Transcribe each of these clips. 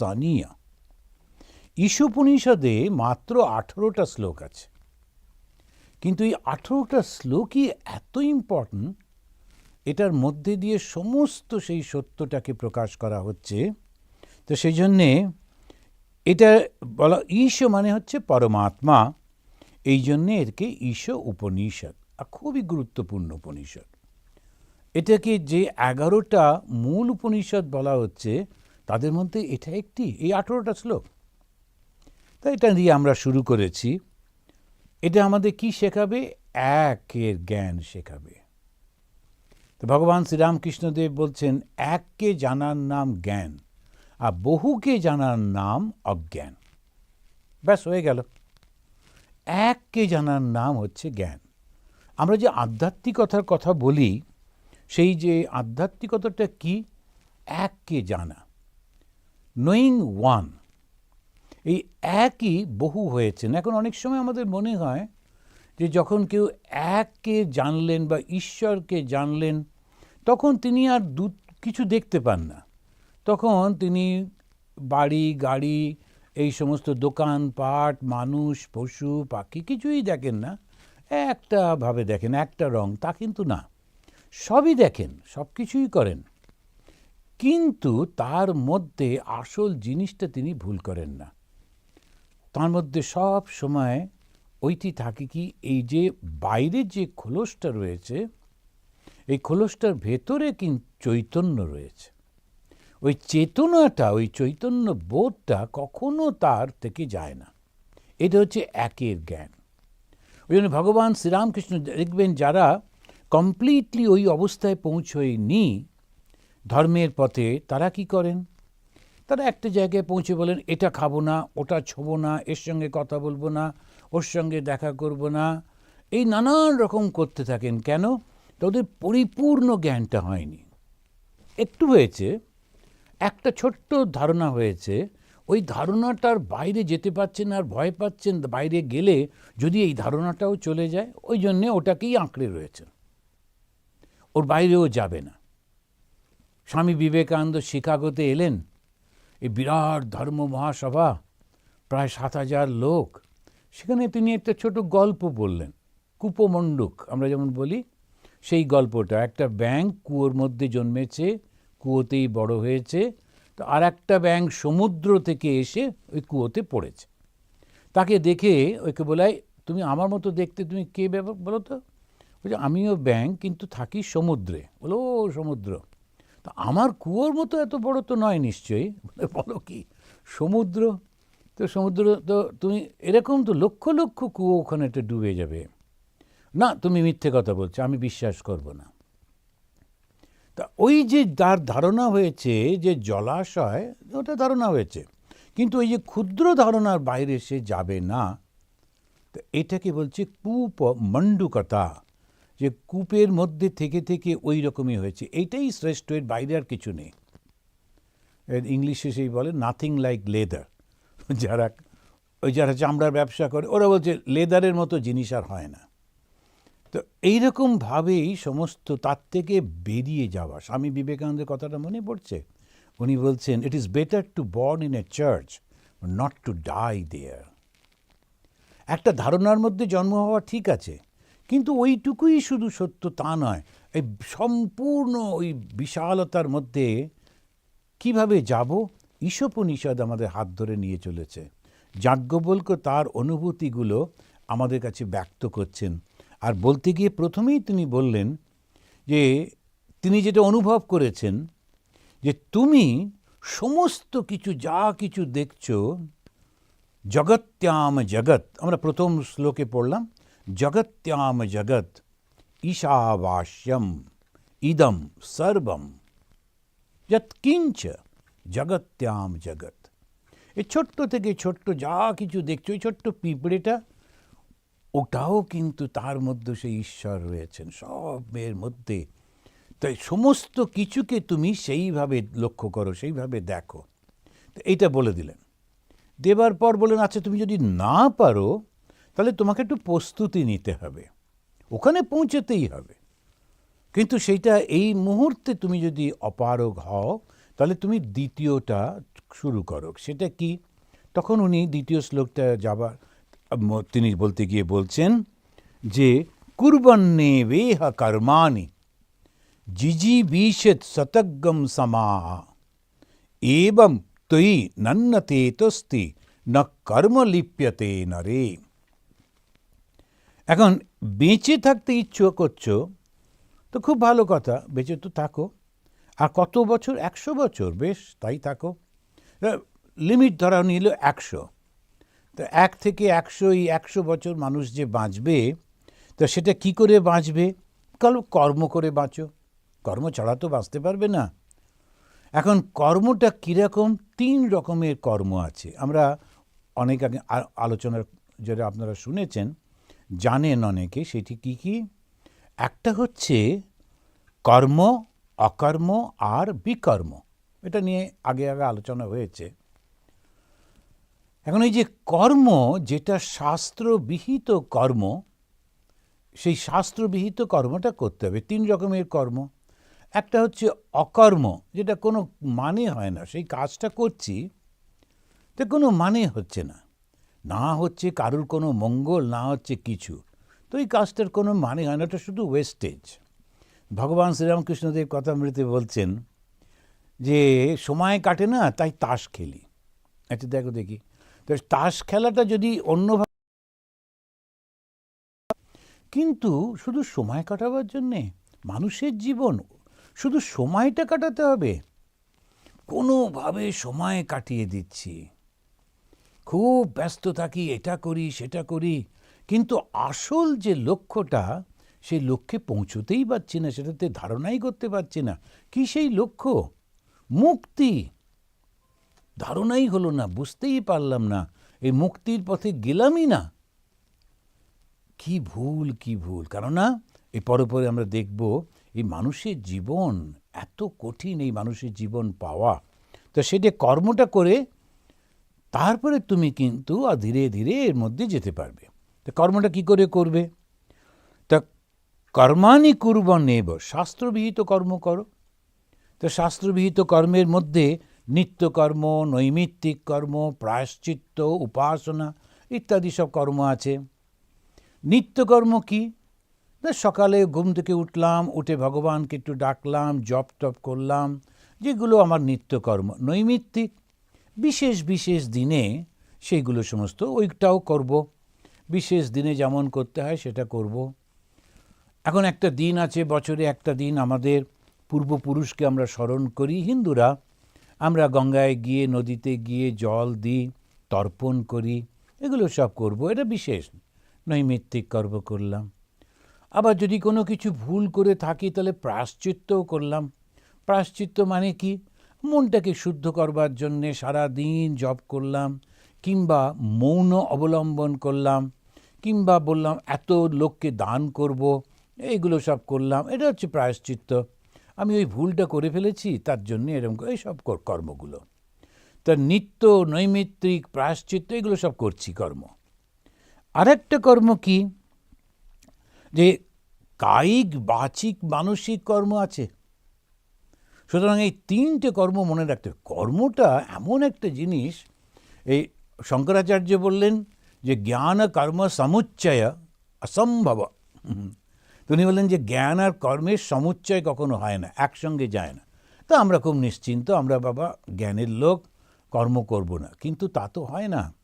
স্থানীয়। ঈশোপনিষদে মাত্র আঠেরোটা শ্লোক আছে। কিন্তু এই আঠেরোটা শ্লোকই এত ইম্পর্ট্যান্ট এটার মধ্যে দিয়ে সমস্ত সেই সত্যটাকে প্রকাশ করা হচ্ছে। তো সেই জন্যে এটা বলা, ঈশ মানে হচ্ছে পরমাত্মা। এই জন্যে এরকে ঈশ উপনিষদ, আর খুবই গুরুত্বপূর্ণ উপনিষদ। এটাকে যে এগারোটা মূল উপনিষদ বলা হচ্ছে তাদের মধ্যে এটা একটি, এই আঠেরোটা শ্লোক তাই এটা দিয়ে আমরা শুরু করেছি। এটা আমাদের কি শেখাবে? একের জ্ঞান শেখাবে। তো ভগবান শ্রীরামকৃষ্ণদেব বলছেন এককে জানার নাম জ্ঞান, আর বহুকে জানার নাম অজ্ঞান। ব্যাস, হয়ে গেল। এককে জানার নাম হচ্ছে জ্ঞান। আমরা যে আধ্যাত্মিকতার কথা বলি, সেই যে আধ্যাত্মিকতাটা কি? এককে জানা। নোয়িং ওয়ান এই একই বহু হয়েছেন এখন অনেক সময় আমাদের মনে হয় যে যখন কেউ এককে জানলেন বা ঈশ্বরকে জানলেন, তখন তিনি আর দু কিছু দেখতে পান না। তখন তিনি বাড়ি, গাড়ি, এই সমস্ত দোকান, পাট, মানুষ, পশু, পাখি কিছুই দেখেন না। একটা ভাবে দেখেন, একটা রং, তা কিন্তু না। সবই দেখেন সব কিছুই করেন। কিন্তু তার মধ্যে আসল জিনিসটা তিনি ভুল করেন না। তার মধ্যে সব সময় ওইটি থাকে কি, এই যে বাইরের যে খোলসটা রয়েছে, এই খোলসটার ভেতরে কিন্তু চৈতন্য রয়েছে। ওই চেতনাটা, ওই চৈতন্য বোধটা কখনো তার থেকে যায় না। এটা হচ্ছে একের জ্ঞান। ওই জন্য ভগবান শ্রীরামকৃষ্ণ দেখবেন যারা কমপ্লিটলি ওই অবস্থায় পৌঁছয়নি ধর্মের পথে তারা কি করেন? তারা একটা জায়গায় পৌঁছে বলেন, এটা খাব না, ওটা ছোবো না, এর সঙ্গে কথা বলব না, ওর সঙ্গে দেখা করব না। এই নানান রকম করতে থাকেন। কেন? তাদের পরিপূর্ণ জ্ঞানটা হয়নি। একটু হয়েছে, একটা ছোট্ট ধারণা হয়েছে, ওই ধারণাটার বাইরে যেতে পারছেন আর ভয় পাচ্ছেন, বাইরে গেলে যদি এই ধারণাটাও চলে যায়, ওই জন্যে ওটাকেই আঁকড়ে রয়েছে ওর বাইরেও যাবে না। স্বামী বিবেকানন্দ শিকাগোতে এলেন। এই বিরাট ধর্ম মহাসভা, প্রায় সাত হাজার লোক। সেখানে তিনি একটা ছোট গল্প বললেন, কুপমণ্ডুক আমরা যেমন বলি। সেই গল্পটা, একটা ব্যাঙ কুয়োর মধ্যে জন্মেছে, কুয়োতেই বড় হয়েছে, তো আর একটা ব্যাঙ সমুদ্র থেকে এসে ওই কুয়োতে পড়েছে। তাকে দেখে ওকে বলাই তুমি আমার মতো দেখতে তুমি কে ব্যাপার বলো তো? বলছে আমিও ব্যাঙ কিন্তু থাকি সমুদ্রে। বলো সমুদ্র। তা আমার কুয়োর মতো এত বড় তো নয় নিশ্চয়ই। বলে, বলো কি? সমুদ্র তো সমুদ্র তো তুমি এরকম তো লক্ষ লক্ষ কুয়ো ওখানে একটা ডুবে যাবে। না তুমি মিথ্যে কথা বলছো আমি বিশ্বাস করব না। তা ওই যে তার ধারণা হয়েছে যে জলাশয় ওটা ধারণা হয়েছে। কিন্তু ওই যে ক্ষুদ্র ধারণার বাইরে সে যাবে না। তো এটাকে বলছে কুপ মণ্ডুকতা যে কূপের মধ্যে থেকে থেকে ওই রকমই হয়েছে। এইটাই শ্রেষ্ঠ, এর বাইরে আর কিছু নেই। ইংলিশে সেই বলে নাথিং লাইক লেদার যারা, ওই যারা চামড়ার ব্যবসা করে, ওরা বলছে লেদারের মতো জিনিস আর হয় না। তো এইরকমভাবেই সমস্ত তার থেকে বেরিয়ে যাওয়া। স্বামী বিবেকানন্দের কথাটা মনে পড়ছে? উনি বলছেন it is better to born in a church not to die there একটা ধারণার মধ্যে জন্ম হওয়া ঠিক আছে। কিন্তু ওইটুকুই শুধু সত্য তা নয়, এই সম্পূর্ণ ওই বিশালতার মধ্যে কীভাবে যাব? ঈশোপনিষদ আমাদের হাত ধরে নিয়ে চলেছে। যাজ্ঞবল্ক তার অনুভূতিগুলো আমাদের কাছে ব্যক্ত করছেন। আর বলতে গিয়ে প্রথমেই তিনি বললেন যে, তিনি যেটা অনুভব করেছেন যে, তুমি সমস্ত কিছু যা কিছু দেখছ, জগত্যাম জগৎ, আমরা প্রথম শ্লোকে পড়লাম জগত্যাম জগৎ ঈশাবাস্যম ইদম সর্বম যৎকিঞ্চ জগত্যাম জগৎ এই ছোট্ট থেকে ছোট্ট যা কিছু দেখছ ওই ছোট্ট পিঁপড়েটা ওটাও কিন্তু তার মধ্যে সেই ঈশ্বর রয়েছেন সব এর মধ্যে তাই সমস্ত কিছুকে তুমি সেইভাবে লক্ষ্য করো সেইভাবে দেখো এইটা বলে দিলেন দেবার পর বলেন আচ্ছা তুমি যদি না পারো তাহলে তোমাকে একটু প্রস্তুতি নিতে হবে। ওখানে পৌঁছতেই হবে। কিন্তু সেইটা এই মুহূর্তে তুমি যদি অপারগ হও, তাহলে তুমি দ্বিতীয়টা শুরু করো। সেটা কি? তখন উনি দ্বিতীয় শ্লোকটা যাবার তিনি বলতে গিয়ে বলছেন যে, কুর্বন্নে বেহ কর্মাণি, জিজি বিশত শতগম সমা এবং তৈ নন্নতে তস্তি ন কর্ম লিপ্যতে নরে। এখন বেঁচে থাকতে ইচ্ছু করছ, তো খুব ভালো কথা, বেঁচে তো থাকো। আর কত বছর? একশো বছর, বেশ, তাই থাকো। লিমিট ধরা নিল একশো। তো এক থেকে একশো এই একশো বছর মানুষ যে বাঁচবে, তো সেটা কি করে বাঁচবে? কালো কর্ম করে বাঁচো। কর্ম ছাড়া তো বাঁচতে পারবে না। এখন কর্মটা কীরকম? তিন রকমের কর্ম আছে। আমরা অনেক আগে আলোচনার যেটা আপনারা শুনেছেন জানেন অনেকে, সেটি কি কি? একটা হচ্ছে কর্ম, অকর্ম আর বিকর্ম। এটা নিয়ে আগে আগে আলোচনা হয়েছে। এখন এই যে কর্ম, যেটা শাস্ত্রবিহিত কর্ম, সেই শাস্ত্রবিহিত কর্মটা করতে হবে। তিন রকমের কর্ম। একটা হচ্ছে অকর্ম, যেটা কোনো মানে হয় না। সেই কাজটা করছি, তো কোনো মানে হচ্ছে না। না হচ্ছে কারুর কোনো মঙ্গল, না হচ্ছে কিছু। তো এই কাজটার কোনো মানে হয় না, এটা শুধু ওয়েস্টেজ ভগবান শ্রীরামকৃষ্ণদেব কথামৃতে বলছেন যে, সময় কাটে না, তাই তাস খেলি। আচ্ছা দেখো দেখি। তো তাস খেলাটা যদি অন্যভাবে কিন্তু শুধু সময় কাটাবার জন্যে, মানুষের জীবন, শুধু সময়টা কাটাতে হবে। কোনোভাবে সময় কাটিয়ে দিচ্ছি। খুব ব্যস্ত থাকি, এটা করি, সেটা করি। কিন্তু আসল যে লক্ষ্যটা সেই লক্ষ্যে পৌঁছতেই পারছি না, সেটাতে ধারণাই করতে পারছি না। কি সেই লক্ষ্য? মুক্তি! ধারণাই হলো না, বুঝতেই পারলাম না, এই মুক্তির পথে গেলামই না। কি ভুল কি ভুল! কেননা এই পরে পরে আমরা দেখব, এই মানুষের জীবন এত কঠিন, এই মানুষের জীবন পাওয়া। তো সেটা কর্মটা করে তারপরে তুমি কিন্তু ধীরে ধীরে এর মধ্যে যেতে পারবে। তো কর্মটা কি করে করবে? তা কর্মানি কুর্ব নেব শাস্ত্রবিহিত কর্ম করো। তো শাস্ত্রবিহিত কর্মের মধ্যে নিত্যকর্ম, নৈমিত্তিক কর্ম, প্রায়শ্চিত্ত, উপাসনা ইত্যাদি সব কর্ম আছে। নিত্যকর্ম কি? না সকালে ঘুম থেকে উঠলাম, উঠে ভগবানকে একটু ডাকলাম, জপ টপ করলাম, যেগুলো আমার নিত্যকর্ম। নৈমিত্তিক বিশেষ বিশেষ দিনে সেইগুলো সমস্ত ওইটাও করব। বিশেষ দিনে যেমন করতে হয় সেটা করব। এখন একটা দিন আছে, বছরে একটা দিন আমাদের পূর্বপুরুষকে আমরা স্মরণ করি। হিন্দুরা, আমরা গঙ্গায় গিয়ে, নদীতে গিয়ে জল দিই, তর্পণ করি, এগুলো সব করব। এটা বিশেষ নৈমিত্তিক কর্ম করলাম। আবার যদি কোনো কিছু ভুল করে থাকি, তাহলে প্রাশ্চিত্যও করলাম। প্রাশ্চিত্য মানে কি? মনটাকে শুদ্ধ করবার জন্যে সারা দিন জপ করলাম, কিংবা মৌন অবলম্বন করলাম, কিংবা বললাম, এত লোককে দান করব। এইগুলো সব করলাম। এটা হচ্ছে প্রায়শ্চিত্ত। আমি ওই ভুলটা করে ফেলেছি, তার জন্য এরকম এইসব কর- কর্মগুলো। তা নিত্য নৈমিত্তিক, প্রায়শ্চিত্ত এগুলো সব করছি কর্ম। আরেকটা কর্ম কি? যে কায়িক, বাচিক, মানসিক কর্ম আছে। সুতরাং এই তিনটে কর্ম মনে রাখতে কর্মটা এমন একটা জিনিস, এই শঙ্করাচার্য বললেন যে জ্ঞান কর্ম সমুচ্চয় অসম্ভব। হুম। তো উনি বললেন যে জ্ঞান আর কর্মের সমুচ্চয় কখনো হয় না, একসঙ্গে যায় না। তো আমরা খুব নিশ্চিন্ত, আমরা বাবা জ্ঞানের লোক, কর্ম করব না। কিন্তু তা তো হয় না।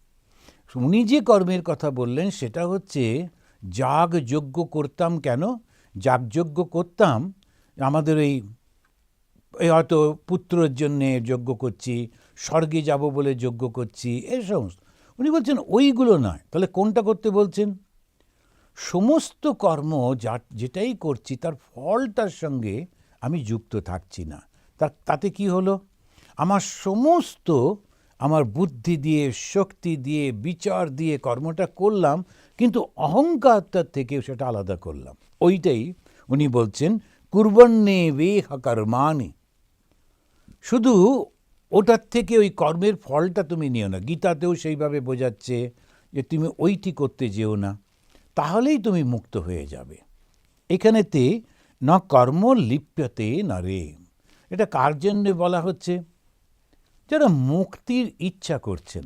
উনি যে কর্মের কথা বললেন, সেটা হচ্ছে যাগ যজ্ঞ করতাম কেন? যাগযজ্ঞ করতাম, আমাদের এই হয়তো পুত্রের জন্যে যজ্ঞ করছি, স্বর্গে যাব বলে যজ্ঞ করছি, এই সমস্ত। উনি বলছেন, ওইগুলো নয়। তাহলে কোনটা করতে বলছেন? সমস্ত কর্ম যা, যেটাই করছি, তার ফলটার সঙ্গে আমি যুক্ত থাকছি না। তার, তাতে কি হলো? আমার সমস্ত, আমার বুদ্ধি দিয়ে, শক্তি দিয়ে, বিচার দিয়ে কর্মটা করলাম, কিন্তু অহংকারটার থেকে সেটা আলাদা করলাম। ওইটাই উনি বলছেন কুর্বন্নে বে কর্মানি শুধু ওটার থেকে ওই কর্মের ফলটা তুমি নিও না। গীতাতেও সেইভাবে বোঝাচ্ছে যে তুমি ওইটি করতে যেও না, তাহলেই তুমি মুক্ত হয়ে যাবে। এখানেতে ন কর্ম লিপ্যতে না রে এটা কার জন্যে বলা হচ্ছে? যারা মুক্তির ইচ্ছা করছেন।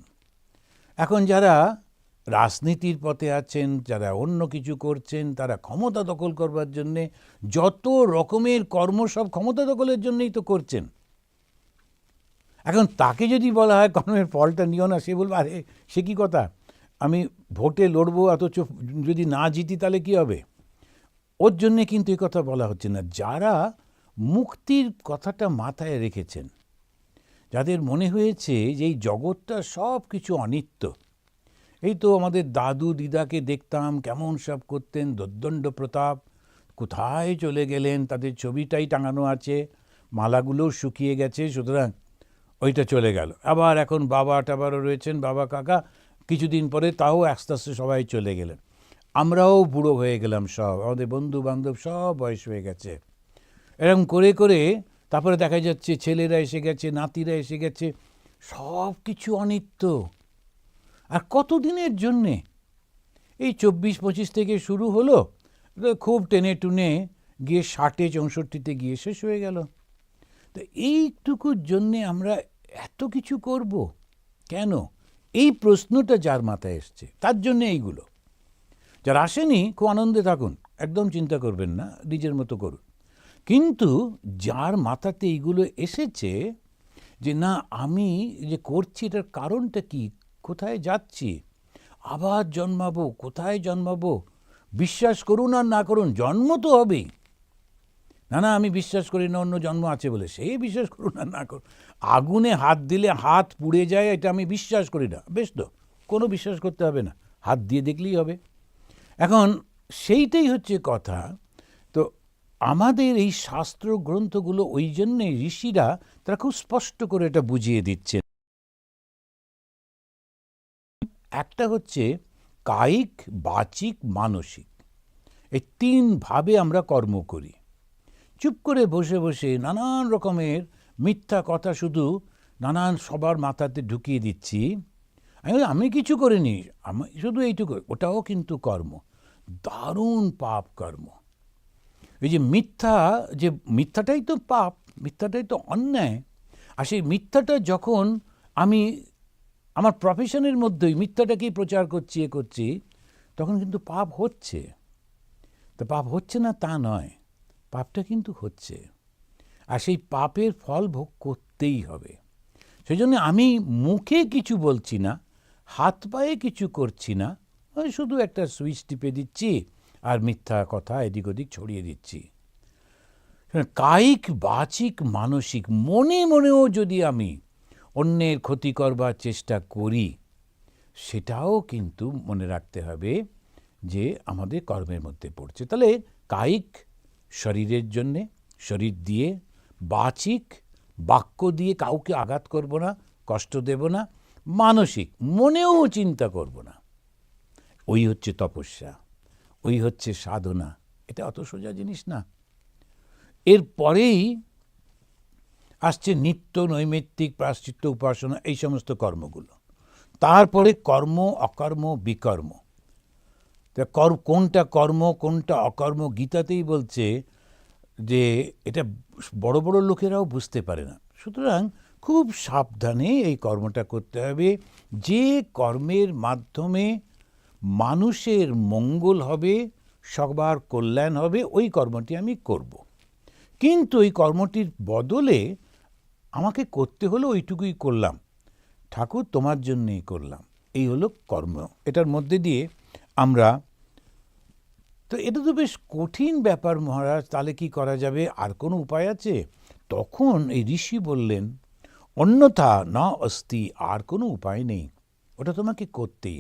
এখন যারা রাজনীতির পথে আছেন, যারা অন্য কিছু করছেন, তারা ক্ষমতা দখল করবার জন্যে যত রকমের কর্ম সব ক্ষমতা দখলের জন্যই তো করছেন। এখন তাকে যদি বলা হয় কর্মের ফলটা নিও না, সে বলবে, আরে, সে কী কথা? আমি ভোটে লড়বো, অথচ যদি না জিতি তাহলে কী হবে? ওর জন্যে কিন্তু এই কথা বলা হচ্ছে না। যারা মুক্তির কথাটা মাথায় রেখেছেন, যাদের মনে হয়েছে যে এই জগৎটা সব কিছু অনিত্য এই তো আমাদের দাদু দিদাকে দেখতাম কেমন সব করতেন, দোদ্দণ্ড প্রতাপ। কোথায় চলে গেলেন? তাদের ছবিটাই টাঙানো আছে, মালাগুলোও শুকিয়ে গেছে, সুতরাং ওইটা চলে গেল। আবার এখন বাবা টাবারও রয়েছেন, বাবা কাকা। কিছুদিন পরে তাও আস্তে আস্তে সবাই চলে গেলেন। আমরাও বুড়ো হয়ে গেলাম সব, আমাদের বন্ধু বান্ধব সব বয়স হয়ে গেছে। এরকম করে করে তারপরে দেখা যাচ্ছে ছেলেরা এসে গেছে, নাতিরা এসে গেছে সব কিছু অনিত্য। আর কতদিনের জন্যে? এই চব্বিশ পঁচিশ থেকে শুরু হলো খুব টেনে টুনে গিয়ে ষাটে চৌষট্টিতে গিয়ে শেষ হয়ে গেল। তো এইটুকুর জন্যে আমরা এত কিছু করব? কেন? এই প্রশ্নটা যার মাথায় এসছে, তার জন্য এইগুলো। যারা আসেনি, খুব আনন্দে থাকুন, একদম চিন্তা করবেন না, নিজের মতো করুন। কিন্তু যার মাথাতে এইগুলো এসেছে যে না, আমি যে করছি, এটার কারণটা কি? কোথায় যাচ্ছি? আবার জন্মাবো, কোথায় জন্মাবো? বিশ্বাস করুন আর না করুন, জন্ম তো হবেই। না না, আমি বিশ্বাস করি না, অন্য জন্ম আছে বলে। সে বিশ্বাস করুন আর না করুন। আগুনে হাত দিলে হাত পুড়ে যায়, এটা আমি বিশ্বাস করি না। বেশ তো, কোনো বিশ্বাস করতে হবে না। হাত দিয়ে দেখলেই হবে। এখন, সেইটাই হচ্ছে কথা। তো আমাদের এই শাস্ত্র গ্রন্থগুলো ওই জন্যে ঋষিরা তারা খুব স্পষ্ট করে এটা বুঝিয়ে দিচ্ছেন। একটা হচ্ছে কায়িক, বাচিক, মানসিক। এই তিনভাবে আমরা কর্ম করি। চুপ করে বসে বসে নানান রকমের মিথ্যা কথা শুধু নানান সবার মাথাতে ঢুকিয়ে দিচ্ছি। আমি আমি কিছু করিনি, আমি শুধু এইটুকু, ওটাও কিন্তু কর্ম। দারুণ পাপ কর্ম। এই যে মিথ্যা, যে মিথ্যাটাই তো পাপ, মিথ্যাটাই তো অন্যায়। আর সেই মিথ্যাটা যখন আমি আমার প্রফেশনের মধ্যেই মিথ্যাটাকেই প্রচার করছি, এ করছি, তখন কিন্তু পাপ হচ্ছে। তো পাপ হচ্ছে না তা নয়, পাপটা কিন্তু হচ্ছে। আর সেই পাপের ফল ভোগ করতেই হবে। সেই জন্য আমি মুখে কিছু বলছি না, হাত পায়ে কিছু করছি না শুধু একটা সুইচ টিপে দিচ্ছি আর মিথ্যা কথা এদিক ওদিক ছড়িয়ে দিচ্ছি। কায়িক বাচিক মানসিক, মনে মনেও যদি আমি অন্যের ক্ষতি করবার চেষ্টা করি, সেটাও কিন্তু মনে রাখতে হবে যে আমাদের কর্মের মধ্যে পড়ছে। তাহলে কায়িক শরীরের জন্যে, শরীর দিয়ে বাচিক বাক্য দিয়ে কাউকে আঘাত করব না, কষ্ট দেব না, মানসিক মনেও চিন্তা করব না। ওই হচ্ছে তপস্যা, ওই হচ্ছে সাধনা। এটা অত সোজা জিনিস না। এরপরেই আসছে নিত্য নৈমিত্তিক প্রাশ্চিত্য উপাসনা, এই সমস্ত কর্মগুলো। তারপরে কর্ম, অকর্ম, বিকর্ম। কর, কোনটা কর্ম, কোনটা অকর্ম, গীতাতেই বলছে যে এটা বড় বড় লোকেরাও বুঝতে পারে না। সুতরাং খুব সাবধানে এই কর্মটা করতে হবে। যে কর্মের মাধ্যমে মানুষের মঙ্গল হবে, সবার কল্যাণ হবে, ওই কর্মটি আমি করব। কিন্তু ওই কর্মটির বদলে আমাকে করতে হলো ওইটুকুই করলাম। ঠাকুর তোমার জন্যেই করলাম। এই হলো কর্ম। এটার মধ্যে দিয়ে আমরা তো এটা তো বেশ কঠিন ব্যাপার মহারাজ, তাহলে কি করা যাবে? আর কোনো উপায় আছে? তখন এই ঋষি বললেন, অন্যথা না অস্তি, আর কোনো উপায় নেই। ওটা তোমাকে করতেই